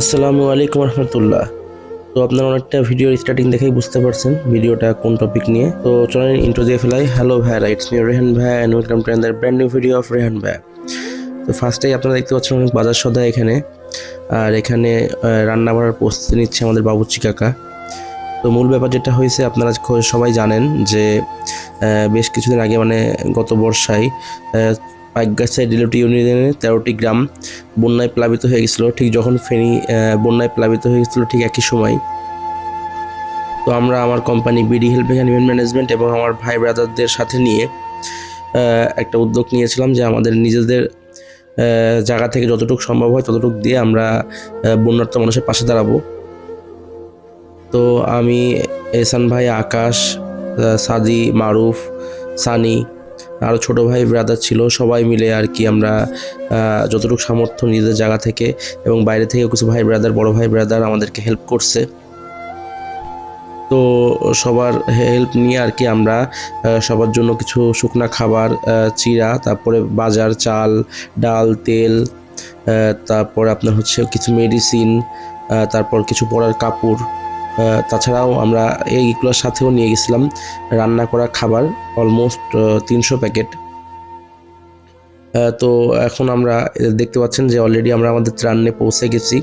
আসসালামু আলাইকুম রহমতুল্লাহ। তো আপনারা অনেকটা ভিডিও স্টার্টিং দেখেই বুঝতে পারছেন ভিডিওটা কোন টপিক নিয়ে। তো চলেন ইন্ট্রো দিয়ে ফেলাই। হ্যালো ভাই ইটস মি রেহান ভাই and welcome to another brand new video of Rehan ভাই। তো ফার্স্টেই আপনারা দেখতে পাচ্ছেন অনেক বাজার সদা এখানে। আর এখানে রান্না বাড়ার প্রস্তুতি নিচ্ছে আমাদের বাবুচি কাকা। তো মূল ব্যাপার যেটা হয়েছে, আপনারা সবাই জানেন যে বেশ কিছুদিন আগে মানে গত বর্ষায় আহ, পাইকগাছায় ডিলিটি ইউনিয়নের তেরোটি গ্রাম বন্যায় প্লাবিত হয়ে গেছিল ঠিক যখন ফেনী বন্যায় প্লাবিত হয়ে গেছিল ঠিক একই সময়। তো আমরা আমার company BD help and event management এবং আমার ভাই ব্রাদারদের সাথে নিয়ে একটা উদ্যোগ নিয়েছিলাম যে আমাদের নিজেদের জায়গা থেকে যতটুকু সম্ভব হয় ততটুকু দিয়ে আমরা আহ, বন্যার্ত মানুষের পাশে দাঁড়াবো। তো আমি এসান ভাই আকাশ সাদি মারুফ সানি আরও ছোটো ভাই ব্রাদার ছিল, সবাই মিলে আর কি আমরা যতটুকু সামর্থ্য নিজেদের জায়গা থেকে এবং বাইরে থেকে কিছু ভাই ব্রাদার বড় ভাই ব্রাদার আমাদেরকে হেল্প করছে। তো সবার হেল্প নিয়ে আর কি আমরা সবার জন্য কিছু শুকনা খাবার চিরা, তারপরে বাজার, চাল, ডাল, তেল তারপর আপনার হচ্ছে কিছু মেডিসিন তারপর কিছু পড়ার কাপড়। তাছাড়াও আমরা এইগুলোর সাথেও নিয়ে গেছিলাম রান্না করা খাবার অলমোস্ট তিনশো প্যাকেট। তো এখন আমরা দেখতে পাচ্ছেন যে অলরেডি আমরা আমাদের ত্রাণে পৌঁছে গেছি।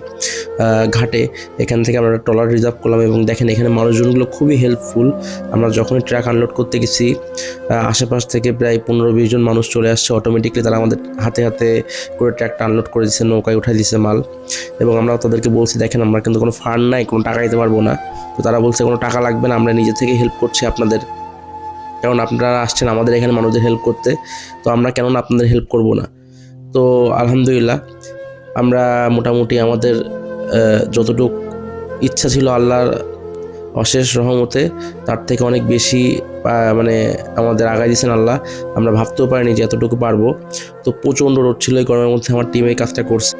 ঘাটে। এখান থেকে আমরা ট্রলার রিজার্ভ করলাম এবং দেখেন এখানে মানুষজনগুলো খুবই হেল্পফুল আমরা যখনই ট্রাক আনলোড করতে গেছি আশেপাশ থেকে প্রায় পনেরো বিশ জন মানুষ চলে আসছে। অটোমেটিকলি তারা আমাদের হাতে হাতে করে ট্রাকটা আনলোড করে দিচ্ছে নৌকায় উঠাই দিচ্ছে মাল। এবং আমরা তাদেরকে বলছি, দেখেন, আমরা কিন্তু কোনো ফান্ড নাই, কোনো টাকা দিতে পারব না। তো তারা বলছে, কোনো টাকা লাগবে না, আমরা নিজে থেকে হেল্প করছি আপনাদের। কারণ আপনারা আসছেন আমাদের এখানে মানুষদের হেল্প করতে। তো আমরা কেন না আপনাদের হেল্প করব না। তো আলহামদুলিল্লাহ, আমরা মোটামুটি আমাদের যতটুক ইচ্ছা ছিল আল্লাহর অশেষ রহমতে, তার থেকে অনেক বেশি মানে আমাদের আগায় দিয়েছেন আল্লাহ। আমরা ভাবতেও পারিনি যে এতটুকু পারব। তো প্রচণ্ড রোদ ছিল এই গরমের মধ্যে, আমার টিম কাজটা করছে।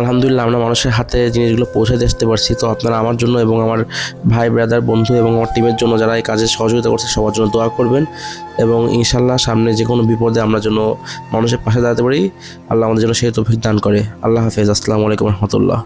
আলহামদুলিল্লাহ আমরা মানুষের হাতে জিনিসগুলো পৌঁছে দিতে পারছি। তো আপনারা আমার জন্য এবং আমার ভাই ব্রাদার বন্ধু এবং আমার টিমের জন্য যারা এই কাজে সহযোগিতা করছে, সবার জন্য দোয়া করবেন এবং ইনশাল্লাহ সামনে যে কোনো বিপদে আমরা জন্য মানুষের পাশে দাঁড়াতে পারি। আল্লাহ আমাদের জন্য সেই তৌফিক দান করে। আল্লাহ হাফেজ। আসসালামু আলাইকুম রহমতুল্লাহ।